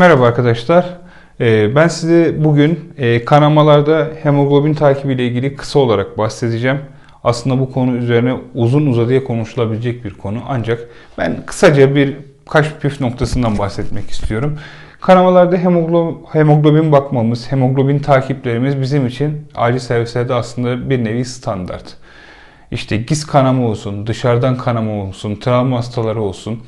Merhaba arkadaşlar. Ee, Ben size bugün e, kanamalarda hemoglobin takibi ile ilgili kısa olarak bahsedeceğim. Aslında bu konu üzerine uzun uzadıya konuşulabilecek bir konu. Ancak ben kısaca bir kaç püf noktasından bahsetmek istiyorum. Kanamalarda hemoglo- hemoglobin bakmamız, hemoglobin takiplerimiz bizim için acil servislerde aslında bir nevi standart. İşte giz kanama olsun, dışarıdan kanama olsun, travma hastaları olsun.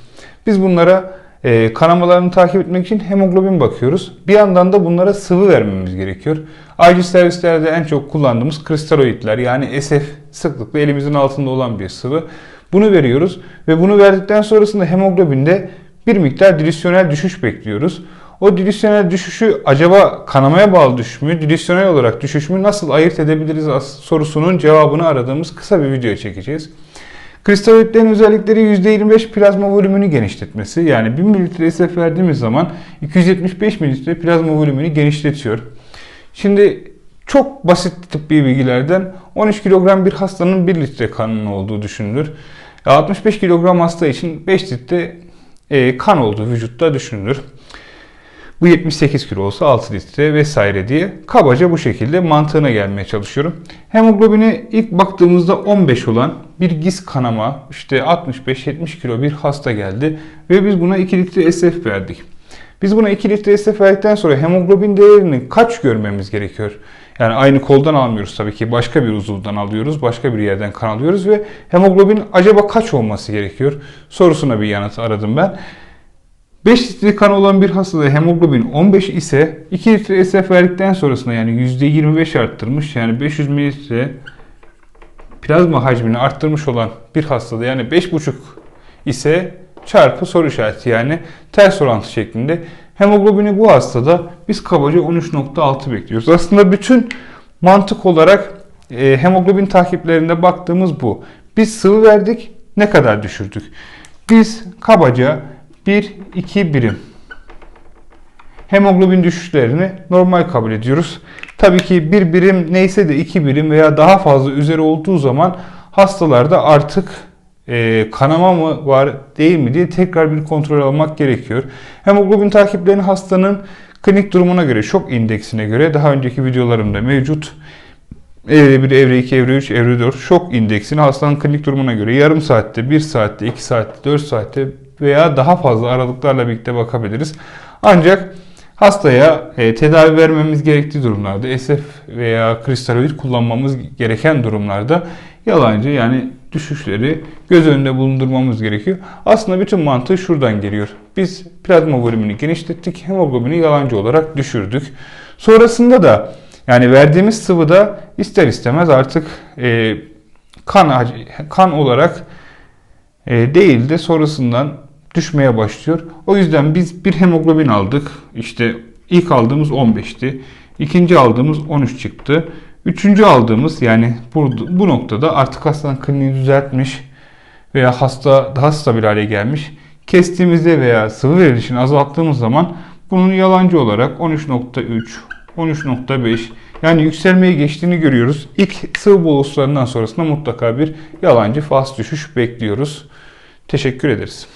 Biz bunlara e, kanamalarını takip etmek için hemoglobin bakıyoruz. Bir yandan da bunlara sıvı vermemiz gerekiyor. Acil servislerde en çok kullandığımız kristaloidler yani SF sıklıkla elimizin altında olan bir sıvı. Bunu veriyoruz ve bunu verdikten sonrasında hemoglobinde bir miktar dilüsyonel düşüş bekliyoruz. O dilüsyonel düşüşü acaba kanamaya bağlı düşüş mü, dilüsyonel olarak düşüş mü nasıl ayırt edebiliriz sorusunun cevabını aradığımız kısa bir video çekeceğiz. Kristaloidlerin özellikleri %25 plazma volümünü genişletmesi. Yani 1 mililitre SF verdiğimiz zaman 275 mililitre plazma volümünü genişletiyor. Şimdi çok basit tıbbi bilgilerden 13 kilogram bir hastanın 1 litre kanının olduğu düşünülür. 65 kilogram hasta için 5 litre e, kan olduğu vücutta düşünülür. Bu 78 kilo olsa 6 litre vesaire diye kabaca bu şekilde mantığına gelmeye çalışıyorum. Hemoglobine ilk baktığımızda 15 olan bir giz kanama işte 65-70 kilo bir hasta geldi ve biz buna 2 litre SF verdik. Biz buna 2 litre SF verdikten sonra hemoglobin değerini kaç görmemiz gerekiyor? Yani aynı koldan almıyoruz tabii ki başka bir uzuvdan alıyoruz, başka bir yerden kan alıyoruz ve hemoglobin acaba kaç olması gerekiyor sorusuna bir yanıt aradım ben. 5 litre kan olan bir hastada hemoglobin 15 ise 2 litre SF verdikten sonrasında yani %25 arttırmış yani 500 mililitre plazma hacmini arttırmış olan bir hastada yani 5,5 ise çarpı soru işareti yani ters orantı şeklinde hemoglobini bu hastada biz kabaca 13.6 bekliyoruz. Aslında bütün mantık olarak e, hemoglobin takiplerinde baktığımız bu. Biz sıvı verdik ne kadar düşürdük? Biz kabaca 1-2 birim hemoglobin düşüşlerini normal kabul ediyoruz. Tabii ki bir birim neyse de iki birim veya daha fazla üzeri olduğu zaman hastalarda artık e, kanama mı var değil mi diye tekrar bir kontrol almak gerekiyor. Hemoglobin takiplerini hastanın klinik durumuna göre, şok indeksine göre daha önceki videolarımda mevcut. Evre 1, evre 2, evre 3, evre 4 şok indeksini hastanın klinik durumuna göre yarım saatte, 1 saatte, 2 saatte, 4 saatte veya daha fazla aralıklarla birlikte bakabiliriz. Ancak hastaya e, tedavi vermemiz gerektiği durumlarda SF veya kristaloid kullanmamız gereken durumlarda yalancı yani düşüşleri göz önünde bulundurmamız gerekiyor. Aslında bütün mantığı şuradan geliyor. Biz plazma volümünü genişlettik, hemoglobini yalancı olarak düşürdük. Sonrasında da yani verdiğimiz sıvıda ister istemez artık e, kan kan olarak e, değil de sonrasından düşmeye başlıyor. O yüzden biz bir hemoglobin aldık. İşte ilk aldığımız 15'ti. İkinci aldığımız 13 çıktı. Üçüncü aldığımız yani bu, bu noktada artık hastanın kliniği düzeltmiş veya hasta daha stabil hale gelmiş. Kestiğimizde veya sıvı verilişini azalttığımız zaman bunun yalancı olarak 13.3, 13.5 yani yükselmeye geçtiğini görüyoruz. İlk sıvı boluslarından sonrasında mutlaka bir yalancı faz düşüş bekliyoruz. Teşekkür ederiz.